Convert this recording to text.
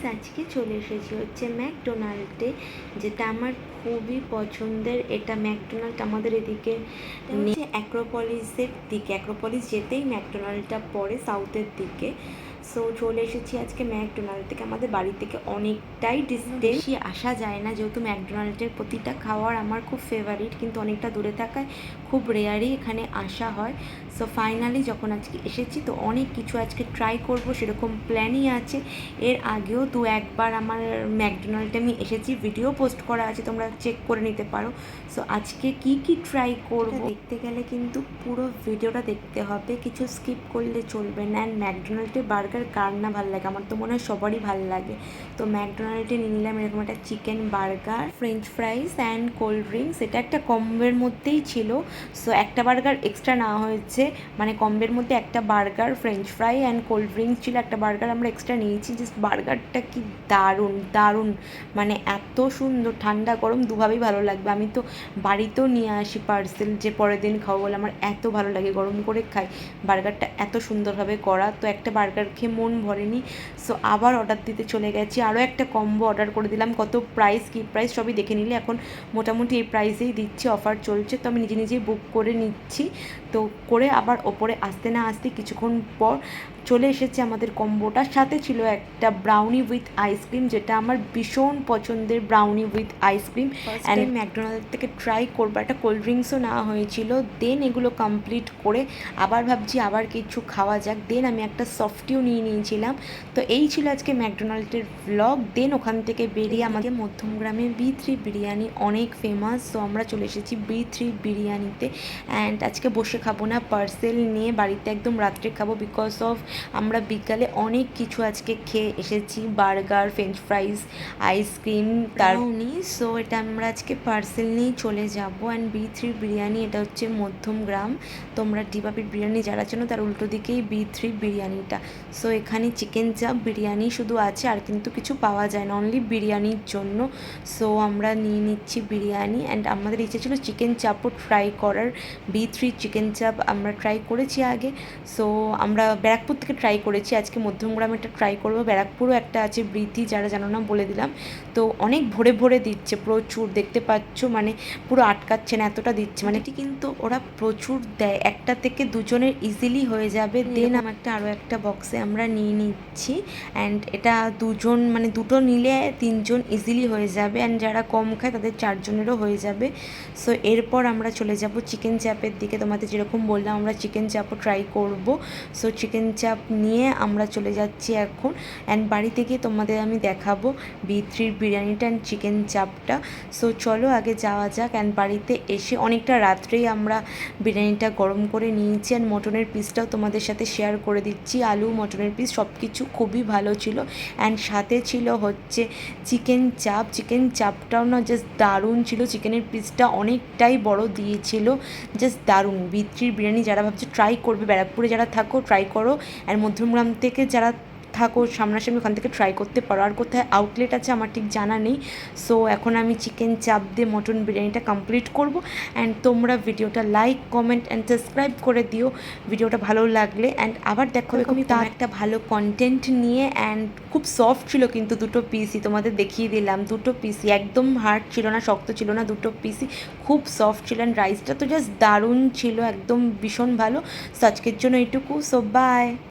Guys আজকে চলে এসেছি হচ্ছে ম্যাকডোনাল্ডে যেটা আমার খুবই পছন্দের। এটা ম্যাকডোনাল্ড আমাদের এদিকে অ্যাক্রোপলিসের দিকে। অ্যাক্রোপলিস যেতেই ম্যাকডোনাল্ডটা পড়ে সাউথের দিকে। সো চলে এসেছি আজকে ম্যাকডোনাল্ড থেকে। আমাদের বাড়ি থেকে অনেকটাই ডিস্টেন্স আসা যায় না যেহেতু ম্যাকডোনাল্ডের প্রতিটা খাওয়ার আমার খুব ফেভারিট কিন্তু অনেকটা দূরে থাকায় খুব রেয়ারই এখানে আসা হয়। সো ফাইনালি যখন আজকে এসেছি তো অনেক কিছু আজকে ট্রাই করব সেরকম প্ল্যানই আছে। এর আগেও দু একবার আমার ম্যাকডোনাল্ডে আমি এসেছি ভিডিও পোস্ট করা আছে তোমরা চেক করে নিতে পারো। সো আজকে কি কি ট্রাই করব? দেখতে গেলে কিন্তু পুরো ভিডিওটা দেখতে হবে কিছু স্কিপ করলে চলবে না। অ্যান্ড ম্যাকডোনাল্ডের বার্গার কার না ভালো লাগে? আমার তো মনে হয় সবারই ভালো লাগে। তো ম্যাকডোনাল্ডে নিয়ে নিলাম এরকম একটা chicken burger french fries and cold drinks এটা একটা কম্বের মধ্যেই ছিল। সো একটা বার্গার এক্সট্রা নেওয়া হয়েছে। মানে কম্বের মধ্যে একটা burger french fry and cold drinks ছিল। একটা বার্গার আমরা এক্সট্রা নিয়েছি। জাস্ট বার্গারটা কি দারুণ দারুণ। মানে এত সুন্দর, ঠান্ডা, গরম, দুভাবেই ভালো লাগবে। আমি তো বাড়িতেও নিয়ে আসি পার্সেল যে পরের দিন খাব বলে। আমার এত ভালো লাগে গরম করে খাই। বার্গারটা এত সুন্দরভাবে করা। তো একটা বার্গার খেয়ে মন ভরেনি। সো আবার অর্ডার দিতে চলে গেছি। আরও একটা কম্বো অর্ডার করে দিলাম। কত প্রাইস কী প্রাইস সবই দেখে নিলে। এখন মোটামুটি এই প্রাইসেই দিচ্ছি অফার চলছে। তো আমি নিজে নিজেই বুক করে নিচ্ছি। তো করে আবার ওপরে আসতে না আসতে কিছুক্ষণ পর চলে এসেছে আমাদের কম্বোটার সাথে ছিল একটা ব্রাউনি উইথ আইসক্রিম যেটা আমার ভীষণ পছন্দের brownie with ice cream and McDonald থেকে ট্রাই করব একটা কোল্ড ড্রিঙ্কসও নেওয়া হয়েছিল। দেন এগুলো কমপ্লিট করে আবার ভাবছি আবার কিছু খাওয়া যাক। দেন আমি একটা সফটিও নিয়ে নিয়েছিলাম। তো এই ছিল আজকে ম্যাকডোনাল্ডের ব্লগ দেন ওখান থেকে বেরিয়ে আমাদের মধ্যমগ্রামে বি থ্রি বিরিয়ানি অনেক ফেমাস তো আমরা চলে এসেছি বি থ্রি বিরিয়ানিতে। অ্যান্ড আজকে বসে খাব না পার্সেল নিয়ে বাড়িতে একদম রাত্রে খাব বিকজ অফ আমরা বিকালে অনেক কিছু আজকে খেয়ে এসেছি burger french fries ice cream তারউনি so এটা আমরা আজকে পার্সেল নিয়েই চলে যাব। অ্যান্ড বি থ্রি বিরিয়ানি এটা হচ্ছে মধ্যম গ্রাম। তোমরা ডিবাপির বিরিয়ানি যারা চেনো তার উল্টো দিকেই বি থ্রি বিরিয়ানিটা। সো এখানে চিকেন চাপ বিরিয়ানি শুধু আছে আর কিন্তু কিছু পাওয়া যায় না অনলি বিরিয়ানির জন্য। সো আমরা নিয়ে নিচ্ছি বিরিয়ানি। অ্যান্ড আমাদের ইচ্ছে ছিল চিকেন চাপও ট্রাই করার। বি থ্রি চিকেন চাপ আমরা ট্রাই করেছি আগে। সো আমরা ব্যারাকপুর থেকে ট্রাই করেছি। আজকে মধ্যমগ্রামে একটা ট্রাই করব। ব্যারাকপুরও একটা আছে বৃদ্ধি যারা জানো না বলে দিলাম। তো অনেক ভরে ভরে দিচ্ছে প্রচুর। দেখতে পাচ্ছ মানে পুরো আটকাচ্ছে না এতটা দিচ্ছে। মানে এটি কিন্তু ওরা প্রচুর দেয়। একটা থেকে দুজনের ইজিলি হয়ে যাবে। দেন আমার একটা আরও একটা বক্সে আমরা নিয়ে নিচ্ছি। অ্যান্ড এটা দুজন মানে দুটো নিলে তিনজন ইজিলি হয়ে যাবে। অ্যান্ড যারা কম খায় তাদের চারজনেরও হয়ে যাবে। সো এরপর আমরা চলে যাব চিকেন চাপের দিকে। তোমাদের যেরকম বললাম আমরা চিকেন চাপও ট্রাই করব। সো চিকেন চাপ নিয়ে আমরা চলে যাচ্ছি এখন অ্যান্ড বাড়িতে গিয়ে তোমাদের আমি দেখাবো বি থ্রির বিরিয়ানিটা অ্যান্ড চিকেন চাপটা সো চলো আগে যাওয়া যাক অ্যান্ড বাড়িতে এসে অনেকটা রাত্রেই আমরা বিরিয়ানিটা গরম করে নিয়েছি অ্যান্ড মটনের পিসটাও তোমাদের সাথে শেয়ার করে দিচ্ছি। আলু, মটনের পিস সব কিছু খুবই ভালো ছিল অ্যান্ড সাথে ছিল হচ্ছে চিকেন চাপ চিকেন চাপটাও না জাস্ট দারুণ ছিল। চিকেনের পিসটা অনেকটাই বড় দিয়েছিল। জাস্ট দারুণ। বিত্রির বিরিয়ানি যারা ভাবছে ট্রাই করবে, ব্যারাকপুরে যারা থাকো ট্রাই করো। আর মধ্যমগ্রাম থেকে যারা থাকো সামনাসামনি ওখান থেকে ট্রাই করতে পারো। আর কোথায় আউটলেট আছে আমার ঠিক জানা নেই। সো এখন আমি চিকেন চাপ দিয়ে মটন বিরিয়ানিটা কমপ্লিট করব। অ্যান্ড তোমরা ভিডিওটা লাইক কমেন্ট অ্যান্ড সাবস্ক্রাইব করে দিও। ভিডিওটা ভালো লাগলে। অ্যান্ড আবার দেখো আমি তার একটা ভালো কন্টেন্ট নিয়ে অ্যান্ড খুব সফট ছিল কিন্তু দুটো পিসি তোমাদের দেখিয়ে দিলাম। দুটো পিসি একদম হার্ড ছিল না শক্ত ছিল না দুটো পিসি খুব সফট ছিল। অ্যান্ড রাইসটা তো জাস্ট দারুণ ছিল একদম ভীষণ ভালো। সো আজকের জন্য এইটুকু। So by